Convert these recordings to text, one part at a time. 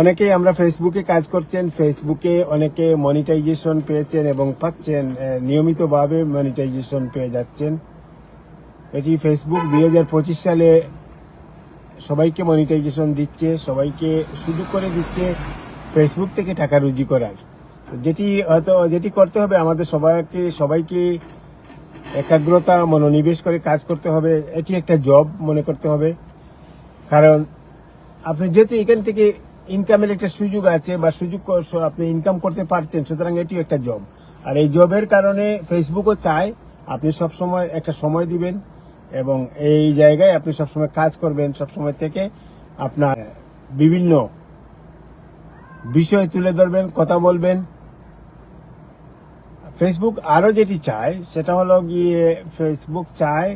অনেকেই আমরা ফেসবুকে কাজ করছেন ফেসবুকে অনেকে মনিটাইজেশন পেয়েছেন এবং পাচ্ছেন নিয়মিতভাবে মনিটাইজেশন পেয়ে যাচ্ছেন। এটি ফেসবুক দু হাজার পঁচিশ সালে সবাইকে মনিটাইজেশন দিচ্ছে, সবাইকে সুযোগ করে দিচ্ছে ফেসবুক থেকে টাকা রুজি করার। যেটি হয়তো, যেটি করতে হবে, আমাদের সবাইকে সবাইকে একাগ্রতা, মনোনিবেশ করে কাজ করতে হবে, এটি একটা জব মনে করতে হবে। কারণ আপনি যেহেতু এখান থেকে ইনকামের একটা সুযোগ আছে বা সুযোগ আপনি ইনকাম করতে পারছেন, সুতরাং এটিও একটা জব আর এই জবের কারণে ফেসবুকও চায় আপনি সব সময় একটা সময় দিবেন এবং এই জায়গায় আপনি সবসময় কাজ করবেন, সবসময় থেকে আপনার বিভিন্ন বিষয় তুলে ধরবেন, কথা বলবেন। ফেসবুক আরও যেটি চায়, সেটা হলো গিয়ে ফেসবুক চায়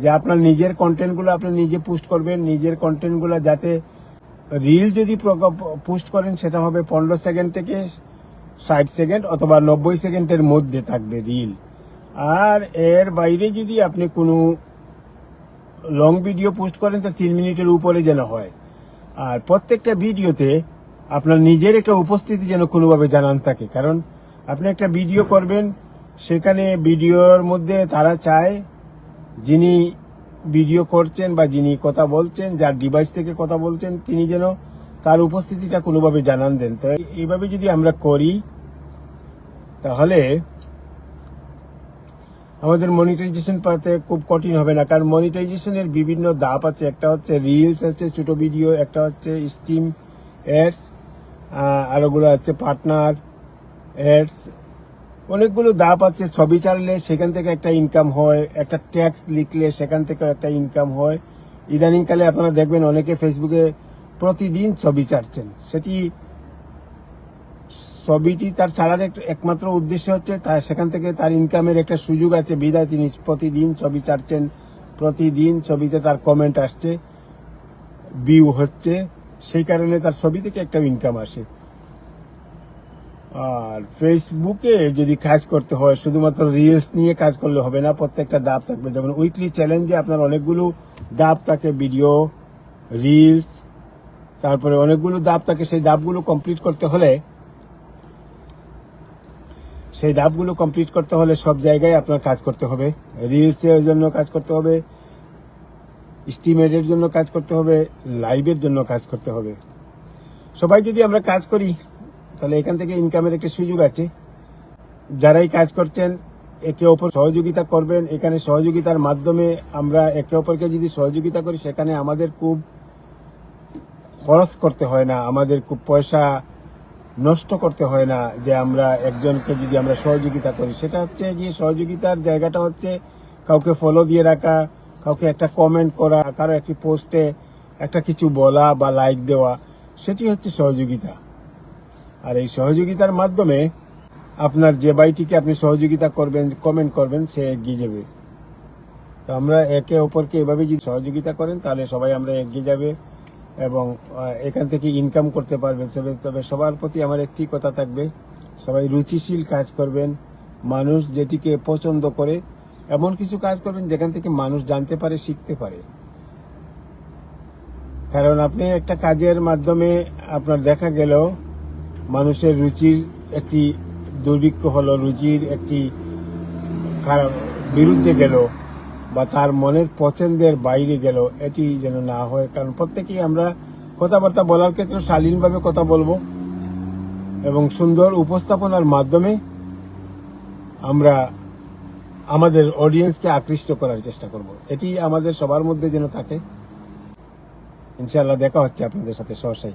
যে আপনার নিজের কন্টেন্টগুলো আপনি নিজে পোস্ট করবেন, নিজের কন্টেন্টগুলো যাতে রিল যদি পোস্ট করেন, সেটা হবে পনেরো সেকেন্ড থেকে ষাট সেকেন্ড অথবা নব্বই সেকেন্ডের মধ্যে থাকবে রিল আর এর বাইরে যদি আপনি কোনো লং ভিডিও পোস্ট করেন, তো তিন মিনিটের উপরে যেন হয়। আর প্রত্যেকটা ভিডিওতে আপনার নিজের একটা উপস্থিতি যেন কোনোভাবে জানান থাকে। কারণ আপনি একটা ভিডিও করবেন, সেখানে ভিডিওর মধ্যে তারা চায় যিনি ভিডিও করছেন বা যিনি কথা বলছেন, যার ডিভাইস থেকে কথা বলছেন, তিনি যেন তার উপস্থিতিটা কোনোভাবে জানান দেন। তো এইভাবে যদি আমরা করি, তাহলে আমাদের মনিটাইজেশন পাতে খুব কঠিন হবে না। কারণ মনিটাইজেশনের বিভিন্ন ধাপ আছে। একটা হচ্ছে রিলস আছে, ছোট ভিডিও একটা হচ্ছে স্টিম অ্যাডস আর ওগুলো আছে পার্টনার এডস অনেকগুলো ধাপ আছে, ছবি ছাড়লে সেখান থেকে একটা ইনকাম হয়, একটা ট্যাক্স লিখলে সেখান থেকে একটা ইনকাম হয়। ইদানিংকালে আপনারা দেখবেন অনেকে ফেসবুকে প্রতিদিন ছবি ছাড়ছেন। সেটি ছবিটি তার ছাড়ার এক- একমাত্র উদ্দেশ্য হচ্ছে তার সেখান থেকে তার ইনকামের একটা সুযোগ আছে, বিদায় তিনি প্রতিদিন ছবি ছাড়ছেন, প্রতিদিন ছবিতে তার কমেন্ট আসছে ভিউ হচ্ছে, সেই কারণে তার ছবি থেকে একটা ইনকাম আসে। আর ফেসবুকে যদি কাজ করতে হয়, শুধুমাত্র রিলস নিয়ে কাজ করলে হবে না, প্রত্যেকটা দাব থাকবে। যেমন উইকলি চ্যালেঞ্জে আপনার অনেকগুলো দাব থাকে ভিডিও রিলস তারপরে অনেকগুলো দাব থাকে। সেই দাবগুলো কমপ্লিট করতে হলে, সেই ধাপগুলো কমপ্লিট করতে হলে সব জায়গায় আপনার কাজ করতে হবে। রিলসের জন্য কাজ করতে হবে স্টিমেটের জন্য কাজ করতে হবে লাইভের জন্য কাজ করতে হবে। সবাই যদি আমরা কাজ করি তাহলে এখান থেকে ইনকামের একটা সুযোগ আছে। যারাই কাজ করছেন, একে অপর সহযোগিতা করবেন। এখানে সহযোগিতার মাধ্যমে আমরা একে অপরকে যদি সহযোগিতা করি, সেখানে আমাদের খুব খরচ করতে হয় না। আমাদের খুব পয়সা নষ্ট করতে হয় না যে আমরা একজনকে যদি আমরা সহযোগিতা করি। সেটা হচ্ছে গিয়ে সহযোগিতার জায়গাটা হচ্ছে কাউকে ফলো দিয়ে রাখা, কাউকে একটা কমেন্ট করা, কারও একটি পোস্টে একটা কিছু বলা বা লাইক দেওয়া, সেটি হচ্ছে সহযোগিতা। আর এই সহযোগিতার মাধ্যমে আপনার যে বাইটিকে আপনি সহযোগিতা করবেন কমেন্ট করবেন, সে এগিয়ে যাবে। তো আমরা একে অপরকে এভাবে যদি সহযোগিতা করেন, তাহলে সবাই আমরা এগিয়ে যাবে এবং এখান থেকে ইনকাম করতে পারবেন। তবে সবার প্রতি আমার একটি কথা থাকবে, সবাই রুচিশীল কাজ করবেন, মানুষ যেটিকে পছন্দ করে, এমন কিছু কাজ করবেন যেখান থেকে মানুষ জানতে পারে, শিখতে পারে। কারণ আপনি একটা কাজের মাধ্যমে আপনার দেখা গেল মানুষের রুচির একটি দুর্ভিক্ষ হলো, রুচির একটি বিরুদ্ধে গেল বা তার মনের পছন্দের বাইরে গেল, এটি যেন না হয়। কারণ প্রত্যেকেই আমরা কথাবার্তা বলার ক্ষেত্রে শালীনভাবে কথা বলব এবং সুন্দর উপস্থাপনার মাধ্যমে আমরা আমাদের অডিয়েন্সকে আকৃষ্ট করার চেষ্টা করব। এটি আমাদের সবার মধ্যে যেন থাকে। ইনশাআল্লাহ দেখা হচ্ছে আপনাদের সাথে সহসাই।